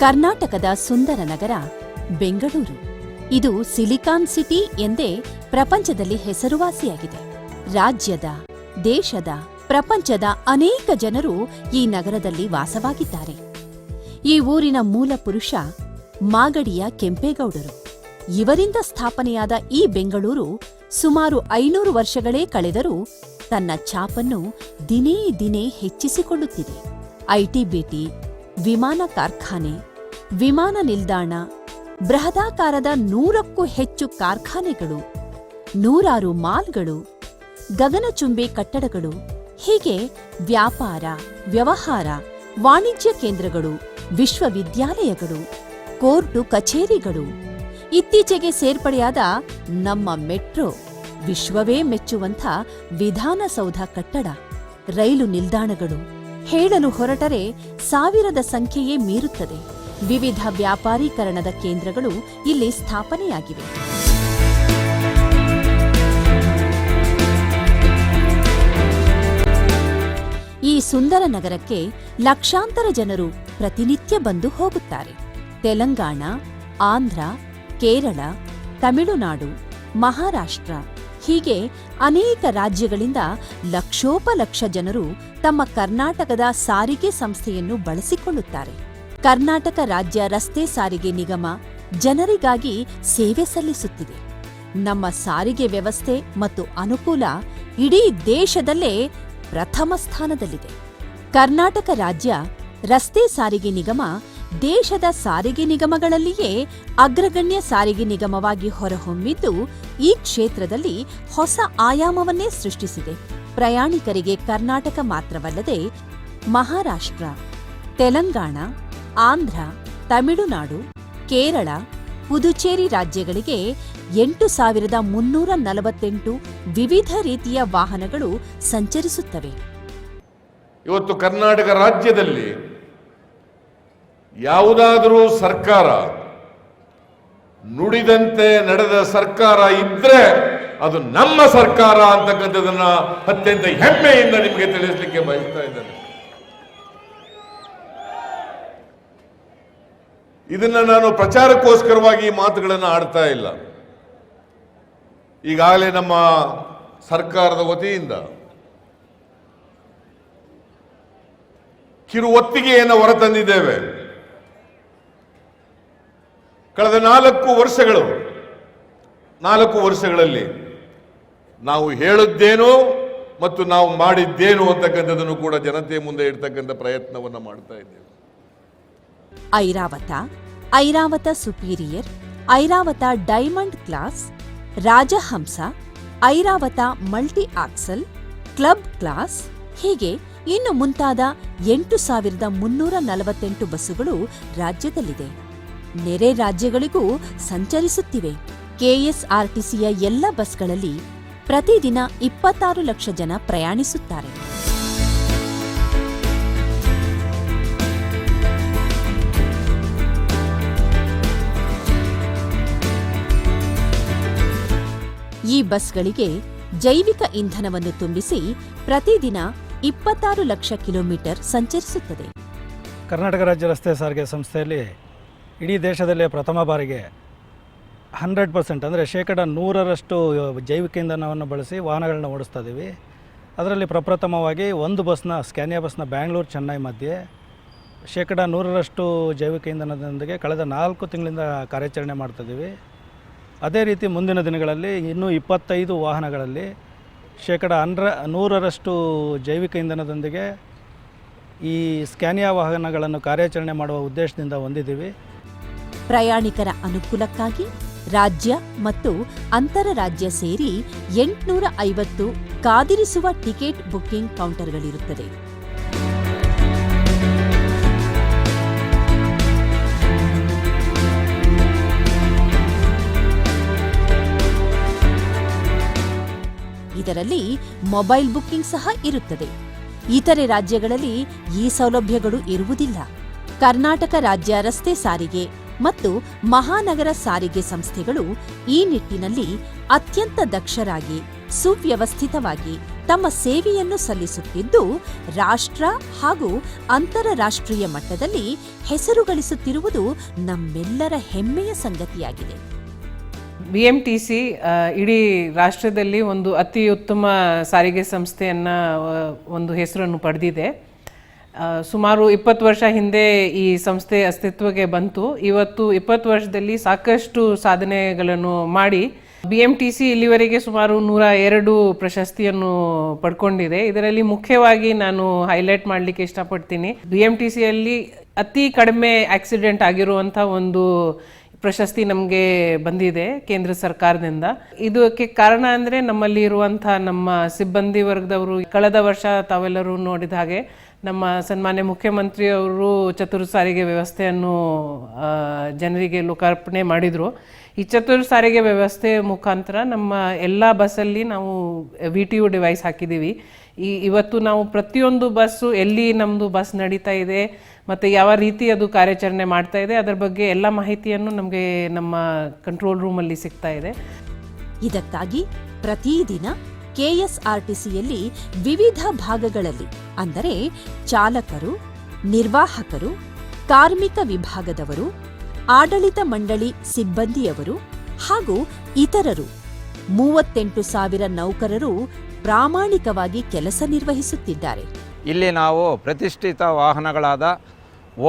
ಕರ್ನಾಟಕದ ಸುಂದರ ನಗರ, ಬೆಂಗಳೂರು. ಇದು silicon city ಎಂದೇ ಪ್ರಪಂಚದಲ್ಲಿ ಹೆಸರುವಾಸಿಯಾಗಿದೆ. ರಾಜ್ಯದ, ದೇಶದ, ಪ್ರಪಂಚದ ಅನೇಕ ಜನರು ಈ ನಗರದಲ್ಲಿ ವಾಸವಾಗಿದ್ದಾರೆ. ಈ ಊರಿನ ಮೂಲ ಪುರುಷ ಮಾಗಡಿಯ ಕೆಂಪೇಗೌಡರು. ಇವರಿಂದ ಸ್ಥಾಪನೆಯಾದ ಈ ಬೆಂಗಳೂರು ಸುಮಾರು ಐನೂರು ವರ್ಷಗಳೇ ಕಳೆದರೂ ತನ್ನ ಛಾಪನ್ನು ದಿನೇ ದಿನೇ ಹೆಚ್ಚಿಸಿಕೊಳ್ಳುತ್ತಿದೆ. ಐಟಿ ಬಿಟಿ ವಿಮಾನ ಕಾರ್ಖಾನೆ ವಿಮಾನ ನಿಲ್ದಾಣ. ಬೃಹದಾಕಾರದ ನೂರಕ್ಕೂ ಹೆಚ್ಚು ಕಾರ್ಖಾನೆಗಳು, ನೂರಾರು ಮಾಲ್ಗಳು, ಗಗನಚುಂಬಿ ಕಟ್ಟಡಗಳು, ಹೀಗೆ ವ್ಯಾಪಾರ, ವ್ಯವಹಾರ, ವಾಣಿಜ್ಯ ಕೇಂದ್ರಗಳು, ವಿಶ್ವವಿದ್ಯಾಲಯಗಳು, ಕೋರ್ಟು ಕಚೇರಿಗಳು, ಇತ್ತೀಚೆಗೆ ಸೇರ್ಪಡೆಯಾದ ನಮ್ಮ ಮೆಟ್ರೋ ವಿಶ್ವವೇ ಮೆಚ್ಚುವಂಥ ವಿಧಾನಸೌಧ ಕಟ್ಟಡ, ರೈಲು ನಿಲ್ದಾಣಗಳು ಹೇಳಲು ಹೊರಟರೆ ಸಾವಿರದ ಸಂಖ್ಯೆಯೇ ಮೀರುತ್ತದೆ. ವಿವಿಧ ವ್ಯಾಪಾರೀಕರಣದ ಕೇಂದ್ರಗಳು ಇಲ್ಲಿ ಸ್ಥಾಪನೆಯಾಗಿವೆ. ಈ ಸುಂದರ ನಗರಕ್ಕೆ ಲಕ್ಷಾಂತರ ಜನರು ಪ್ರತಿನಿತ್ಯ ಬಂದು ಹೋಗುತ್ತಾರೆ. ತೆಲಂಗಾಣ, ಆಂಧ್ರ, ಕೇರಳ, ತಮಿಳುನಾಡು, ಮಹಾರಾಷ್ಟ್ರ ಹೀಗೆ ಅನೇಕ ರಾಜ್ಯಗಳಿಂದ ಲಕ್ಷೋಪಲಕ್ಷ ಜನರು ತಮ್ಮ ಕರ್ನಾಟಕದ ಸಾರಿಗೆ ಸಂಸ್ಥೆಯನ್ನು ಬಳಸಿಕೊಳ್ಳುತ್ತಾರೆ. ಕರ್ನಾಟಕ ರಾಜ್ಯ ರಸ್ತೆ ಸಾರಿಗೆ ನಿಗಮ ಜನರಿಗಾಗಿ ಸೇವೆ ಸಲ್ಲಿಸುತ್ತಿದೆ. ನಮ್ಮ ಸಾರಿಗೆ ವ್ಯವಸ್ಥೆ ಮತ್ತು ಅನುಕೂಲ ಇಡೀ ದೇಶದಲ್ಲೇ ಪ್ರಥಮ ಸ್ಥಾನದಲ್ಲಿದೆ. ಕರ್ನಾಟಕ ರಾಜ್ಯ ರಸ್ತೆ ಸಾರಿಗೆ ನಿಗಮ ದೇಶದ ಸಾರಿಗೆ ನಿಗಮಗಳಲ್ಲಿಯೇ ಅಗ್ರಗಣ್ಯ ಸಾರಿಗೆ ನಿಗಮವಾಗಿ ಹೊರಹೊಮ್ಮಿದ್ದು, ಈ ಕ್ಷೇತ್ರದಲ್ಲಿ ಹೊಸ ಆಯಾಮವನ್ನೇ ಸೃಷ್ಟಿಸಿದೆ. ಪ್ರಯಾಣಿಕರಿಗೆ ಕರ್ನಾಟಕ ಮಾತ್ರವಲ್ಲದೆ ಮಹಾರಾಷ್ಟ್ರ, ತೆಲಂಗಾಣ ಆಂಧ್ರ, ತಮಿಳುನಾಡು, ಕೇರಳ, ಪುದುಚೇರಿ ರಾಜ್ಯಗಳಿಗೆ ಎಂಟು ಸಾವಿರದ ಮುನ್ನೂರ ನಲವತ್ತೆಂಟು ವಿವಿಧ ರೀತಿಯ ವಾಹನಗಳು ಸಂಚರಿಸುತ್ತವೆ. ಇವತ್ತು ಕರ್ನಾಟಕ ರಾಜ್ಯದಲ್ಲಿ ಯಾವುದಾದರೂ ಸರ್ಕಾರ ನುಡಿದಂತೆ ನಡೆದ ಸರ್ಕಾರ ಇದ್ರೆ ಅದು ನಮ್ಮ ಸರ್ಕಾರ ಅಂತಕ್ಕಂಥದನ್ನ ಅತ್ಯಂತ ಹೆಮ್ಮೆಯಿಂದ ನಿಮಗೆ ತಿಳಿಸಲಿಕ್ಕೆ ಬಯಸ್ತಾ ಇದ್ದೇನೆ. ಇದನ್ನ ನಾನು ಪ್ರಚಾರಕ್ಕೋಸ್ಕರವಾಗಿ ಈ ಮಾತುಗಳನ್ನು ಆಡ್ತಾ ಇಲ್ಲ. ಈಗಾಗಲೇ ನಮ್ಮ ಸರ್ಕಾರದ ವತಿಯಿಂದ ಕಿರು ಒತ್ತಿಗೆಯನ್ನು ಹೊರತಂದಿದ್ದೇವೆ. ಕಳೆದ ನಾಲ್ಕು ವರ್ಷಗಳು, ನಾಲ್ಕು ವರ್ಷಗಳಲ್ಲಿ ನಾವು ಹೇಳಿದ್ದೇನು ಮತ್ತು ನಾವು ಮಾಡಿದ್ದೇನು ಅಂತಕ್ಕಂಥದ್ದನ್ನು ಕೂಡ ಜನತೆ ಮುಂದೆ ಇಡ್ತಕ್ಕಂಥ ಪ್ರಯತ್ನವನ್ನು ಮಾಡ್ತಾ ಇದ್ದೇವೆ. Airavata Airavata Superior, Airavata Diamond Class, Rajahamsa, Airavata Multi Axle, Club Class, ಹೀಗೆ ಇನ್ನು ಮುಂತಾದ ಎಂಟು ಸಾವಿರದ ಮುನ್ನೂರ ನಲವತ್ತೆಂಟು ಬಸ್ಸುಗಳು ರಾಜ್ಯದಲ್ಲಿದೆ. ನೆರೆ ರಾಜ್ಯಗಳಿಗೂ ಸಂಚರಿಸುತ್ತಿವೆ. ಕೆಎಸ್ಆರ್ಟಿಸಿಯ ಎಲ್ಲ ಬಸ್ಗಳಲ್ಲಿ ಪ್ರತಿದಿನ ಇಪ್ಪತ್ತಾರು ಲಕ್ಷ ಜನ ಪ್ರಯಾಣಿಸುತ್ತಾರೆ. ಈ ಬಸ್ಗಳಿಗೆ ಜೈವಿಕ ಇಂಧನವನ್ನು ತುಂಬಿಸಿ ಪ್ರತಿದಿನ ಇಪ್ಪತ್ತಾರು ಲಕ್ಷ ಕಿಲೋಮೀಟರ್ ಸಂಚರಿಸುತ್ತದೆ. ಕರ್ನಾಟಕ ರಾಜ್ಯ ರಸ್ತೆ ಸಾರಿಗೆ ಸಂಸ್ಥೆಯಲ್ಲಿ ಇಡೀ ದೇಶದಲ್ಲೇ ಪ್ರಥಮ ಬಾರಿಗೆ ಹಂಡ್ರೆಡ್ ಪರ್ಸೆಂಟ್ ಅಂದರೆ ಶೇಕಡ ನೂರರಷ್ಟು ಜೈವಿಕ ಇಂಧನವನ್ನು ಬಳಸಿ ವಾಹನಗಳನ್ನ ಓಡಿಸ್ತಾ ಇದ್ದೀವಿ ಅದರಲ್ಲಿ ಪ್ರಪ್ರಥಮವಾಗಿ ಒಂದು ಬಸ್ನ, ಸ್ಕ್ಯಾನಿಯಾ ಬಸ್ನ ಬ್ಯಾಂಗ್ಳೂರು ಚೆನ್ನೈ ಮಧ್ಯೆ ಶೇಕಡ ನೂರರಷ್ಟು ಜೈವಿಕ ಇಂಧನದೊಂದಿಗೆ ಕಳೆದ ನಾಲ್ಕು ತಿಂಗಳಿಂದ ಕಾರ್ಯಾಚರಣೆ ಮಾಡ್ತಾಯಿದ್ದೀವಿ ಅದೇ ರೀತಿ ಮುಂದಿನ ದಿನಗಳಲ್ಲಿ ಇನ್ನೂ ಇಪ್ಪತ್ತೈದು ವಾಹನಗಳಲ್ಲಿ ಶೇಕಡ ಹಂಡ್ರ ನೂರರಷ್ಟು ಜೈವಿಕ ಇಂಧನದೊಂದಿಗೆ ಈ ಸ್ಕ್ಯಾನಿಯಾ ವಾಹನಗಳನ್ನು ಕಾರ್ಯಾಚರಣೆ ಮಾಡುವ ಉದ್ದೇಶದಿಂದ ಹೊಂದಿದ್ದೀವಿ. ಪ್ರಯಾಣಿಕರ ಅನುಕೂಲಕ್ಕಾಗಿ ರಾಜ್ಯ ಮತ್ತು ಅಂತರರಾಜ್ಯ ಸೇರಿ ಎಂಟುನೂರ ಐವತ್ತು ಕಾದಿರಿಸುವ ಟಿಕೆಟ್ ಬುಕ್ಕಿಂಗ್ ಕೌಂಟರ್ಗಳಿರುತ್ತದೆ. ಇದರಲ್ಲಿ ಮೊಬೈಲ್ ಬುಕ್ಕಿಂಗ್ ಸಹ ಇರುತ್ತದೆ. ಇತರೆ ರಾಜ್ಯಗಳಲ್ಲಿ ಈ ಸೌಲಭ್ಯಗಳು ಇರುವುದಿಲ್ಲ. ಕರ್ನಾಟಕ ರಾಜ್ಯ ರಸ್ತೆ ಸಾರಿಗೆ ಮತ್ತು ಮಹಾನಗರ ಸಾರಿಗೆ ಸಂಸ್ಥೆಗಳು ಈ ನಿಟ್ಟಿನಲ್ಲಿ ಅತ್ಯಂತ ದಕ್ಷರಾಗಿ, ಸುವ್ಯವಸ್ಥಿತವಾಗಿ ತಮ್ಮ ಸೇವೆಯನ್ನು ಸಲ್ಲಿಸುತ್ತಿದ್ದು, ರಾಷ್ಟ್ರ ಹಾಗೂ ಅಂತಾರಾಷ್ಟ್ರೀಯ ಮಟ್ಟದಲ್ಲಿ ಹೆಸರು ಗಳಿಸುತ್ತಿರುವುದು ನಮ್ಮೆಲ್ಲರ ಹೆಮ್ಮೆಯ ಸಂಗತಿಯಾಗಿದೆ. ಬಿ ಎಂ ಟಿ ಸಿ ಇಡೀ ರಾಷ್ಟ್ರದಲ್ಲಿ ಒಂದು ಅತಿ ಉತ್ತಮ ಸಾರಿಗೆ ಸಂಸ್ಥೆಯನ್ನು ಒಂದು ಹೆಸರನ್ನು ಪಡೆದಿದೆ. ಸುಮಾರು ಇಪ್ಪತ್ತು ವರ್ಷ ಹಿಂದೆ ಈ ಸಂಸ್ಥೆ ಅಸ್ತಿತ್ವಕ್ಕೆ ಬಂತು. ಇವತ್ತು ಇಪ್ಪತ್ತು ವರ್ಷದಲ್ಲಿ ಸಾಕಷ್ಟು ಸಾಧನೆಗಳನ್ನು ಮಾಡಿ ಬಿ ಎಂ ಟಿ ಸಿ ಇಲ್ಲಿವರೆಗೆ ಸುಮಾರು ನೂರ ಎರಡು ಪ್ರಶಸ್ತಿಯನ್ನು ಪಡ್ಕೊಂಡಿದೆ. ಇದರಲ್ಲಿ ಮುಖ್ಯವಾಗಿ ನಾನು ಹೈಲೈಟ್ ಮಾಡಲಿಕ್ಕೆ ಇಷ್ಟಪಡ್ತೀನಿ. ಬಿ ಎಂ ಟಿ ಸಿಯಲ್ಲಿ ಅತಿ ಕಡಿಮೆ ಆಕ್ಸಿಡೆಂಟ್ ಆಗಿರುವಂಥ ಒಂದು ಪ್ರಶಸ್ತಿ ನಮಗೆ ಬಂದಿದೆ ಕೇಂದ್ರ ಸರ್ಕಾರದಿಂದ. ಇದಕ್ಕೆ ಕಾರಣ ಅಂದರೆ ನಮ್ಮಲ್ಲಿ ಇರುವಂಥ ನಮ್ಮ ಸಿಬ್ಬಂದಿ ವರ್ಗದವರು ಕಳೆದ ವರ್ಷ ತಾವೆಲ್ಲರೂ ನೋಡಿದ ಹಾಗೆ ನಮ್ಮ ಸನ್ಮಾನ್ಯ ಮುಖ್ಯಮಂತ್ರಿಯವರು ಚತುರ್ ಸಾರಿಗೆ ವ್ಯವಸ್ಥೆಯನ್ನು ಜನರಿಗೆ ಲೋಕಾರ್ಪಣೆ ಮಾಡಿದರು. ಈ ಚತುರ್ ಸಾರಿಗೆ ವ್ಯವಸ್ಥೆ ಮುಖಾಂತರ ನಮ್ಮ ಎಲ್ಲ ಬಸ್ಸಲ್ಲಿ ನಾವು ವಿ ಟಿ ಯು ಡಿವೈಸ್ ಹಾಕಿದ್ದೀವಿ. ಈ ಇವತ್ತು ನಾವು ಪ್ರತಿಯೊಂದು ಬಸ್ಸು ಎಲ್ಲಿ ನಮ್ಮದು ಬಸ್ ನಡೀತಾ ಇದೆ, ಮತ್ತು ಯಾವ ರೀತಿ ಅದು ಕಾರ್ಯಾಚರಣೆ ಮಾಡ್ತಾ ಇದೆ, ಅದರ ಬಗ್ಗೆ ಎಲ್ಲ ಮಾಹಿತಿಯನ್ನು ನಮಗೆ ನಮ್ಮ ಕಂಟ್ರೋಲ್ ರೂಮಲ್ಲಿ ಸಿಗ್ತಾ ಇದೆ. ಇದಕ್ಕಾಗಿ ಪ್ರತಿದಿನ ಕೆಎಸ್ಆರ್ಟಿಸಿಯಲ್ಲಿ ವಿವಿಧ ಭಾಗಗಳಲ್ಲಿ, ಅಂದರೆ ಚಾಲಕರು, ನಿರ್ವಾಹಕರು, ಕಾರ್ಮಿಕ ವಿಭಾಗದವರು, ಆಡಳಿತ ಮಂಡಳಿ ಸಿಬ್ಬಂದಿಯವರು ಹಾಗೂ ಇತರರು. ಮೂವತ್ತೆಂಟು ಸಾವಿರ ನೌಕರರು ಪ್ರಾಮಾಣಿಕವಾಗಿ ಕೆಲಸ ನಿರ್ವಹಿಸುತ್ತಿದ್ದಾರೆ. ಇಲ್ಲಿ ನಾವು ಪ್ರತಿಷ್ಠಿತ ವಾಹನಗಳಾದ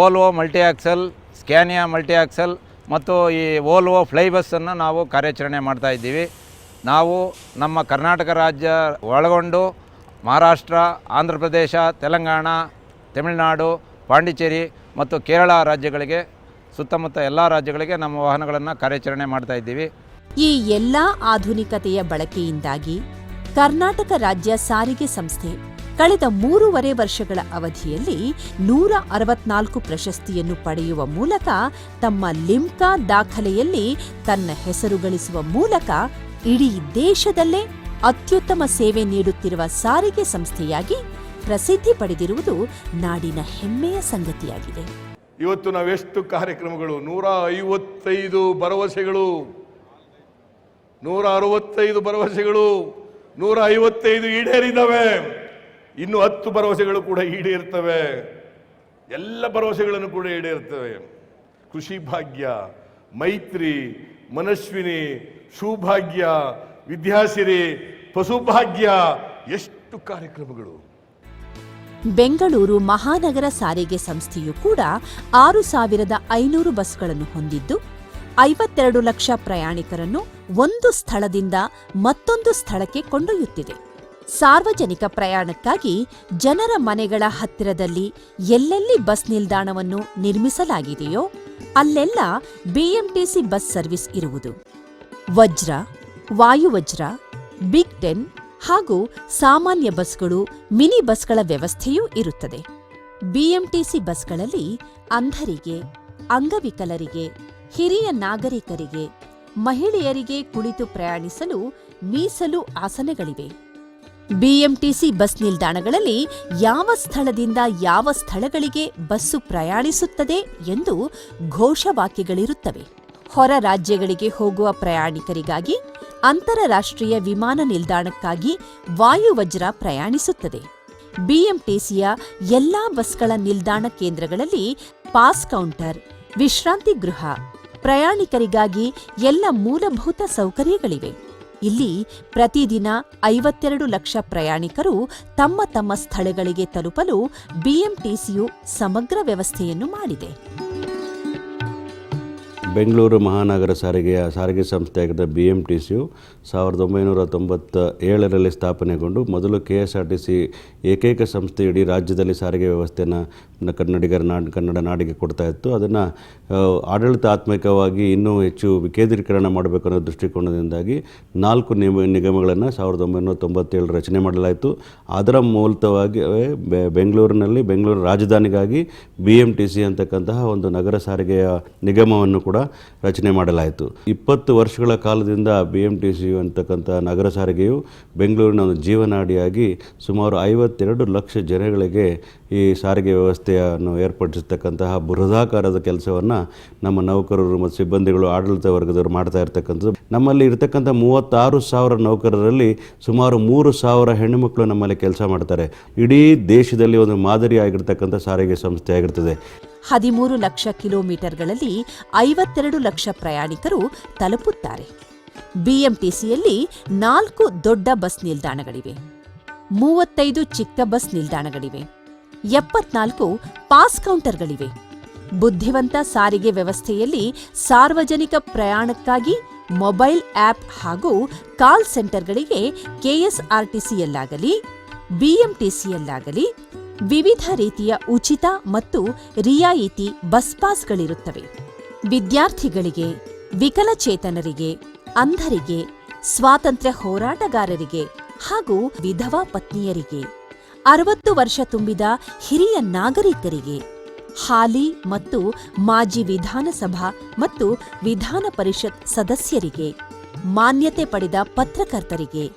Volvo multi axle Scania multi axle ಮತ್ತು ಈ ಓಲ್ವೋ ಫ್ಲೈ ಬಸ್ಸನ್ನು ನಾವು ಕಾರ್ಯಾಚರಣೆ ಮಾಡ್ತಾ ಇದ್ದೀವಿ. ನಾವು ನಮ್ಮ ಕರ್ನಾಟಕ ರಾಜ್ಯ ಒಳಗೊಂಡು ಮಹಾರಾಷ್ಟ್ರ ಆಂಧ್ರ ಪ್ರದೇಶ ತೆಲಂಗಾಣ ತಮಿಳುನಾಡು ಪಾಂಡಿಚೇರಿ ಮತ್ತು ಕೇರಳ ರಾಜ್ಯಗಳಿಗೆ ಸುತ್ತಮುತ್ತ ಎಲ್ಲ ರಾಜ್ಯಗಳಿಗೆ ನಮ್ಮ ವಾಹನಗಳನ್ನು ಕಾರ್ಯಾಚರಣೆ ಮಾಡ್ತಾ ಇದ್ದೀವಿ. ಈ ಎಲ್ಲ ಆಧುನಿಕತೆಯ ಬಳಕೆಯಿಂದಾಗಿ ಕರ್ನಾಟಕ ರಾಜ್ಯ ಸಾರಿಗೆ ಸಂಸ್ಥೆ ಕಳೆದ ಮೂರುವರೆ ವರ್ಷಗಳ ಅವಧಿಯಲ್ಲಿ ನೂರ ಅರವತ್ನಾಲ್ಕು ಪ್ರಶಸ್ತಿಯನ್ನು ಪಡೆಯುವ ಮೂಲಕ ತಮ್ಮ ಲಿಮ್ಕಾ ದಾಖಲೆಯಲ್ಲಿ ತನ್ನ ಹೆಸರು ಗಳಿಸುವ ಮೂಲಕ ಇಡೀ ದೇಶದಲ್ಲೇ ಅತ್ಯುತ್ತಮ ಸೇವೆ ನೀಡುತ್ತಿರುವ ಸಾರಿಗೆ ಸಂಸ್ಥೆಯಾಗಿ ಪ್ರಸಿದ್ಧಿ ಪಡೆದಿರುವುದು ನಾಡಿನ ಹೆಮ್ಮೆಯ ಸಂಗತಿಯಾಗಿದೆ. ಇವತ್ತು ನಾವೆಷ್ಟು ಕಾರ್ಯಕ್ರಮಗಳು? ನೂರ ಐವತ್ತೈದು ಭರವಸೆಗಳು. ನೂರ ಅರವತ್ತೈದು ಭರವಸೆಗಳು. ನೂರ ಐವತ್ತೈದು ಈಡೇರಿದ್ದಾವೆ ಇನ್ನು ಹತ್ತು ಭರವಸೆಗಳು ಕೂಡ ಈಡೇರ್ತವೆ. ಎಲ್ಲ ಭರವಸೆಗಳನ್ನು ಕೂಡ ಈಡೇರ್ತವೆ. ಕೃಷಿ ಭಾಗ್ಯ, ಮೈತ್ರಿ, ಮನಸ್ವಿನಿ ಶುಭಾಗ್ಯ ವಿದ್ಯಾಸಿರಿ, ಪಶುಭಾಗ್ಯ, ಎಷ್ಟು ಕಾರ್ಯಕ್ರಮಗಳು. ಬೆಂಗಳೂರು ಮಹಾನಗರ ಸಾರಿಗೆ ಸಂಸ್ಥೆಯು ಕೂಡ ಆರು ಸಾವಿರದ ಐನೂರು ಬಸ್ಗಳನ್ನು ಹೊಂದಿದ್ದು ಐವತ್ತೆರಡು ಲಕ್ಷ ಪ್ರಯಾಣಿಕರನ್ನು ಒಂದು ಸ್ಥಳದಿಂದ ಮತ್ತೊಂದು ಸ್ಥಳಕ್ಕೆ ಕೊಂಡೊಯ್ಯುತ್ತಿದೆ. ಸಾರ್ವಜನಿಕ ಪ್ರಯಾಣಕ್ಕಾಗಿ ಜನರ ಮನೆಗಳ ಹತ್ತಿರದಲ್ಲಿ ಎಲ್ಲೆಲ್ಲಿ ಬಸ್ ನಿಲ್ದಾಣವನ್ನು ನಿರ್ಮಿಸಲಾಗಿದೆಯೋ ಅಲ್ಲೆಲ್ಲ ಬಿಎಂಟಿಸಿ ಬಸ್ ಸರ್ವಿಸ್ ಇರುವುದು. ವಜ್ರ, ವಾಯುವಜ್ರ, ಬಿಗ್ ಟೆನ್ ಹಾಗೂ ಸಾಮಾನ್ಯ ಬಸ್ಗಳು, ಮಿನಿ ಬಸ್ಗಳ ವ್ಯವಸ್ಥೆಯೂ ಇರುತ್ತದೆ. ಬಿಎಂಟಿಸಿ ಬಸ್ಗಳಲ್ಲಿ ಅಂಧರಿಗೆ, ಅಂಗವಿಕಲರಿಗೆ ಹಿರಿಯ ನಾಗರಿಕರಿಗೆ ಮಹಿಳೆಯರಿಗೆ ಕುಳಿತು ಪ್ರಯಾಣಿಸಲು ಮೀಸಲು ಆಸನಗಳಿವೆ. ಬಿಎಂಟಿಸಿ ಬಸ್ ನಿಲ್ದಾಣಗಳಲ್ಲಿ ಯಾವ ಸ್ಥಳದಿಂದ ಯಾವ ಸ್ಥಳಗಳಿಗೆ ಬಸ್ಸು ಪ್ರಯಾಣಿಸುತ್ತದೆ ಎಂದು ಘೋಷವಾಕ್ಯಗಳಿರುತ್ತವೆ. ಹೊರ ರಾಜ್ಯಗಳಿಗೆ ಹೋಗುವ ಪ್ರಯಾಣಿಕರಿಗಾಗಿ ಅಂತಾರಾಷ್ಟ್ರೀಯ ವಿಮಾನ ನಿಲ್ದಾಣಕ್ಕಾಗಿ ವಾಯುವಜ್ರ ಪ್ರಯಾಣಿಸುತ್ತದೆ. ಬಿಎಂಟಿಸಿಯ ಎಲ್ಲಾ ಬಸ್ಗಳ ನಿಲ್ದಾಣ ಕೇಂದ್ರಗಳಲ್ಲಿ ಪಾಸ್ ಕೌಂಟರ್, ವಿಶ್ರಾಂತಿ ಗೃಹ ಪ್ರಯಾಣಿಕರಿಗಾಗಿ ಎಲ್ಲ ಮೂಲಭೂತ ಸೌಕರ್ಯಗಳಿವೆ. ಇಲ್ಲಿ ಪ್ರತಿದಿನ ಐವತ್ತೆರಡು ಲಕ್ಷ ಪ್ರಯಾಣಿಕರು ತಮ್ಮ ತಮ್ಮ ಸ್ಥಳಗಳಿಗೆ ತಲುಪಲು ಬಿಎಂಟಿಸಿಯು ಸಮಗ್ರ ವ್ಯವಸ್ಥೆಯನ್ನು ಮಾಡಿದೆ. ಬೆಂಗಳೂರು ಮಹಾನಗರ ಸಾರಿಗೆಯ ಸಾರಿಗೆ ಸಂಸ್ಥೆಯಾಗಿದ್ದ ಬಿ ಎಂ ಟಿ ಸಿಯು ಸಾವಿರದ ಒಂಬೈನೂರ ತೊಂಬತ್ತ ಏಳರಲ್ಲಿ ಸ್ಥಾಪನೆಗೊಂಡು ಮೊದಲು K S R T C ಏಕೈಕ ಸಂಸ್ಥೆ ಇಡೀ ರಾಜ್ಯದಲ್ಲಿ ಸಾರಿಗೆ ವ್ಯವಸ್ಥೆಯನ್ನು ನ- ಕನ್ನಡಿಗರ ನಾಡ್ ಕನ್ನಡ ನಾಡಿಗೆ ಕೊಡ್ತಾ ಇತ್ತು. ಅದನ್ನು ಆಡಳಿತಾತ್ಮಕವಾಗಿ ಇನ್ನೂ ಹೆಚ್ಚು ವಿಕೇಂದ್ರೀಕರಣ ಮಾಡಬೇಕು ಅನ್ನೋ ದೃಷ್ಟಿಕೋನದಿಂದಾಗಿ ನಾಲ್ಕು ನಿಮ, ನಿಗಮಗಳನ್ನು ಸಾವಿರದ ಒಂಬೈನೂರ ತೊಂಬತ್ತೇಳು ರಚನೆ ಮಾಡಲಾಯಿತು. ಅದರ ಮೂಲತವಾಗಿ ಬೆಂಗಳೂರಿನಲ್ಲಿ ಬೆಂಗಳೂರು ರಾಜಧಾನಿಗಾಗಿ ಬಿ ಎಂ ಟಿ ಸಿ ಅಂತಕ್ಕಂತಹ ಒಂದು ನಗರ ಸಾರಿಗೆಯ ನಿಗಮವನ್ನು ಕೂಡ ರಚನೆ ಮಾಡಲಾಯಿತು. ಇಪ್ಪತ್ತು ವರ್ಷಗಳ ಕಾಲದಿಂದ ಬಿ ಎಂ ಟಿ ಅಂತಕ್ಕಂಥ ನಗರ ಸಾರಿಗೆಯು ಬೆಂಗಳೂರಿನ ಒಂದು ಜೀವನಾಡಿಯಾಗಿ ಸುಮಾರು ಐವತ್ತೆರಡು ಲಕ್ಷ ಜನಗಳಿಗೆ ಈ ಸಾರಿಗೆ ವ್ಯವಸ್ಥೆಯನ್ನು ಏರ್ಪಡಿಸತಕ್ಕಂತಹ ಬೃಹದಾಕಾರದ ಕೆಲಸವನ್ನು ನಮ್ಮ ನೌಕರರು ಮತ್ತು ಸಿಬ್ಬಂದಿಗಳು ಆಡಳಿತ ವರ್ಗದವರು ಮಾಡ್ತಾ ಇರ್ತಕ್ಕಂಥದ್ದು. ನಮ್ಮಲ್ಲಿ ಇರತಕ್ಕಂಥ ಮೂವತ್ತಾರು ಸಾವಿರ ನೌಕರರಲ್ಲಿ ಸುಮಾರು ಮೂರು ಸಾವಿರ ಹೆಣ್ಣುಮಕ್ಕಳು ನಮ್ಮಲ್ಲಿ ಕೆಲಸ ಮಾಡ್ತಾರೆ. ಇಡೀ ದೇಶದಲ್ಲಿ ಒಂದು ಮಾದರಿಯಾಗಿರ್ತಕ್ಕಂಥ ಸಾರಿಗೆ ಸಂಸ್ಥೆ ಆಗಿರ್ತದೆ. ಹದಿಮೂರು ಲಕ್ಷ ಕಿಲೋಮೀಟರ್ಗಳಲ್ಲಿ ಐವತ್ತೆರಡು ಲಕ್ಷ ಪ್ರಯಾಣಿಕರು ತಲುಪುತ್ತಾರೆ. ಬಿಎಂಟಿಸಿಯಲ್ಲಿ ನಾಲ್ಕು ದೊಡ್ಡ ಬಸ್ ನಿಲ್ದಾಣಗಳಿವೆ. ಮೂವತ್ತೈದು ಚಿಕ್ಕ ಬಸ್ ನಿಲ್ದಾಣಗಳಿವೆ. ಎಪ್ಪತ್ನಾಲ್ಕು ಪಾಸ್ ಕೌಂಟರ್ಗಳಿವೆ. ಬುದ್ಧಿವಂತ ಸಾರಿಗೆ ವ್ಯವಸ್ಥೆಯಲ್ಲಿ ಸಾರ್ವಜನಿಕ ಪ್ರಯಾಣಕ್ಕಾಗಿ ಮೊಬೈಲ್ ಆಪ್ ಹಾಗೂ ಕಾಲ್ ಸೆಂಟರ್ಗಳಿಗೆ ಕೆಎಸ್ಆರ್ಟಿಸಿಯಲ್ಲಾಗಲಿ, ಬಿಎಂಟಿಸಿಯಲ್ಲಾಗಲಿ ವಿವಿಧ ರೀತಿಯ ಉಚಿತ ಮತ್ತು ರಿಯಾಯಿತಿ ಬಸ್ ಪಾಸ್ಗಳಿರುತ್ತವೆ. ವಿದ್ಯಾರ್ಥಿಗಳಿಗೆ, ವಿಕಲಚೇತನರಿಗೆ, ಅಂಧರಿಗೆ, ಸ್ವಾತಂತ್ರ್ಯ ಹೋರಾಟಗಾರರಿಗೆ ಹಾಗೂ ವಿಧವಾ ಪತ್ನಿಯರಿಗೆ, ಅರವತ್ತು ವರ್ಷ ತುಂಬಿದ ಹಿರಿಯ ನಾಗರಿಕರಿಗೆ, ಹಾಲಿ ಮತ್ತು ಮಾಜಿ ವಿಧಾನಸಭಾ ಮತ್ತು ವಿಧಾನ ಪರಿಷತ್ ಸದಸ್ಯರಿಗೆ, ಮಾನ್ಯತೆ ಪಡೆದ ಪತ್ರಕರ್ತರಿಗೆ,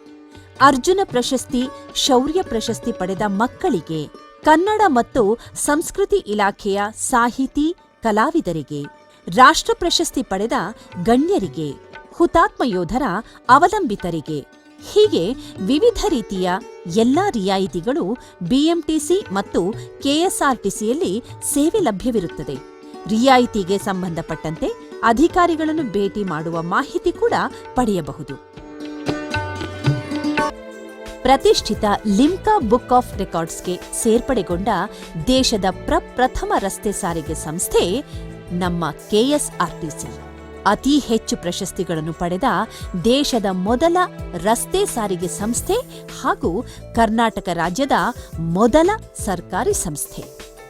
ಅರ್ಜುನ ಪ್ರಶಸ್ತಿ, ಶೌರ್ಯ ಪ್ರಶಸ್ತಿ ಪಡೆದ ಮಕ್ಕಳಿಗೆ ಕನ್ನಡ ಮತ್ತು ಸಂಸ್ಕೃತಿ ಇಲಾಖೆಯ ಸಾಹಿತಿ, ಕಲಾವಿದರಿಗೆ, ರಾಷ್ಟ್ರ ಪ್ರಶಸ್ತಿ ಪಡೆದ ಗಣ್ಯರಿಗೆ, ಹುತಾತ್ಮ ಯೋಧರ ಅವಲಂಬಿತರಿಗೆ, ಹೀಗೆ ವಿವಿಧ ರೀತಿಯ ಎಲ್ಲಾ ರಿಯಾಯಿತಿಗಳು ಬಿಎಂಟಿಸಿ ಮತ್ತು ಕೆಎಸ್ಆರ್ಟಿಸಿಯಲ್ಲಿ ಸೇವೆ ಲಭ್ಯವಿರುತ್ತದೆ. ರಿಯಾಯಿತಿಗೆ ಸಂಬಂಧಪಟ್ಟಂತೆ ಅಧಿಕಾರಿಗಳನ್ನು ಭೇಟಿ ಮಾಡುವ ಮಾಹಿತಿ ಕೂಡ ಪಡೆಯಬಹುದು. ಪ್ರತಿಷ್ಠಿತ ಲಿಮ್ಕಾ ಬುಕ್ ಆಫ್ ರೆಕಾರ್ಡ್ಸ್ಗೆ ಸೇರ್ಪಡೆಗೊಂಡ ದೇಶದ ಪ್ರಪ್ರಥಮ ರಸ್ತೆ ಸಾರಿಗೆ ಸಂಸ್ಥೆ ನಮ್ಮ ಕೆಎಸ್ಆರ್ಟಿಸಿ. ಅತಿ ಹೆಚ್ಚು ಪ್ರಶಸ್ತಿಗಳನ್ನು ಪಡೆದ ದೇಶದ ಮೊದಲ ರಸ್ತೆ ಸಾರಿಗೆ ಸಂಸ್ಥೆ ಹಾಗೂ ಕರ್ನಾಟಕ ರಾಜ್ಯದ ಮೊದಲ ಸರ್ಕಾರಿ ಸಂಸ್ಥೆ.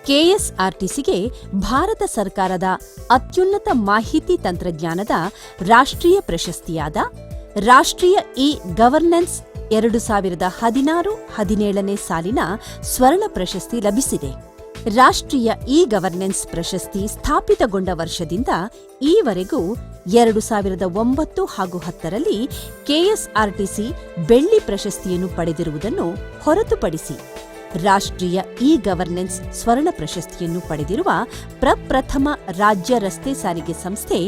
ಕೆಎಸ್ಆರ್ಟಿಸಿಗೆ ಭಾರತ ಸರ್ಕಾರದ ಅತ್ಯುನ್ನತ ಮಾಹಿತಿ ತಂತ್ರಜ್ಞಾನದ ರಾಷ್ಟ್ರೀಯ ಪ್ರಶಸ್ತಿಯಾದ ರಾಷ್ಟ್ರೀಯ ಇ ಗವರ್ನೆನ್ಸ್ ಎರಡು ಸಾವಿರದ ಹದಿನಾರು ಹದಿನೇಳನೇ ಸಾಲಿನ ಸ್ವರ್ಣ ಪ್ರಶಸ್ತಿ ಲಭಿಸಿದೆ. ರಾಷ್ಟ್ರೀಯ ಇ ಗವರ್ನೆನ್ಸ್ ಪ್ರಶಸ್ತಿ ಸ್ಥಾಪಿತಗೊಂಡ ವರ್ಷದಿಂದ ಈವರೆಗೂ ಎರಡು ಸಾವಿರದ ಒಂಬತ್ತು ಹಾಗೂ ಹತ್ತರಲ್ಲಿ ಕೆಎಸ್ಆರ್ಟಿಸಿ ಬೆಳ್ಳಿ ಪ್ರಶಸ್ತಿಯನ್ನು ಪಡೆದಿರುವುದನ್ನು ಹೊರತುಪಡಿಸಿ ರಾಷ್ಟ್ರೀಯ ಇ ಗವರ್ನೆನ್ಸ್ ಸ್ವರ್ಣ ಪ್ರಶಸ್ತಿಯನ್ನು ಪಡೆದಿರುವ ಪ್ರಪ್ರಥಮ ರಾಜ್ಯ ರಸ್ತೆ ಸಾರಿಗೆ ಸಂಸ್ಥೆ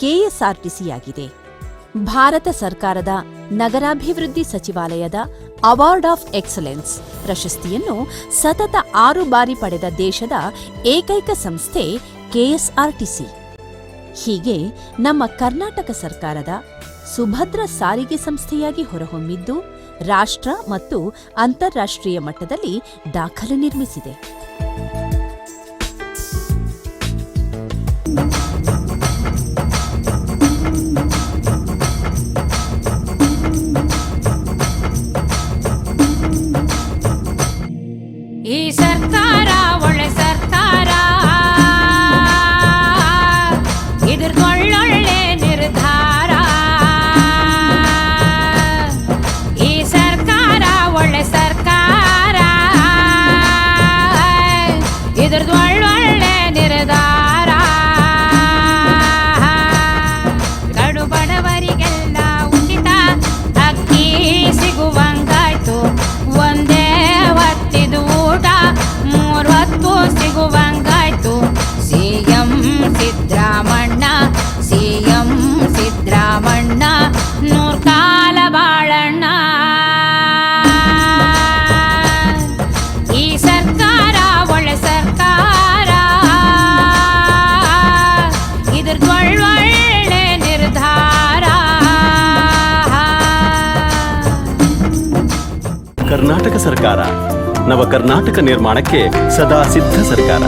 ಕೆಎಸ್ಆರ್ಟಿಸಿಯಾಗಿದೆ ಭಾರತ ಸರ್ಕಾರದ ನಗರಾಭಿವೃದ್ಧಿ ಸಚಿವಾಲಯದ ಅವಾರ್ಡ್ ಆಫ್ ಎಕ್ಸಲೆನ್ಸ್ ಪ್ರಶಸ್ತಿಯನ್ನು ಸತತ ಆರು ಬಾರಿ ಪಡೆದ ದೇಶದ ಏಕೈಕ ಸಂಸ್ಥೆ ಕೆಎಸ್ಆರ್ಟಿಸಿ. ಹೀಗೆ ನಮ್ಮ ಕರ್ನಾಟಕ ಸರ್ಕಾರದ ಸುಭದ್ರ ಸಾರಿಗೆ ಸಂಸ್ಥೆಯಾಗಿ ಹೊರಹೊಮ್ಮಿದ್ದು ರಾಷ್ಟ್ರ ಮತ್ತು ಅಂತಾರಾಷ್ಟ್ರೀಯ ಮಟ್ಟದಲ್ಲಿ ದಾಖಲೆ ನಿರ್ಮಿಸಿದೆ. ನವ ಕರ್ನಾಟಕ ನಿರ್ಮಾಣಕ್ಕೆ ಸದಾ ಸಿದ್ಧ ಸರ್ಕಾರ.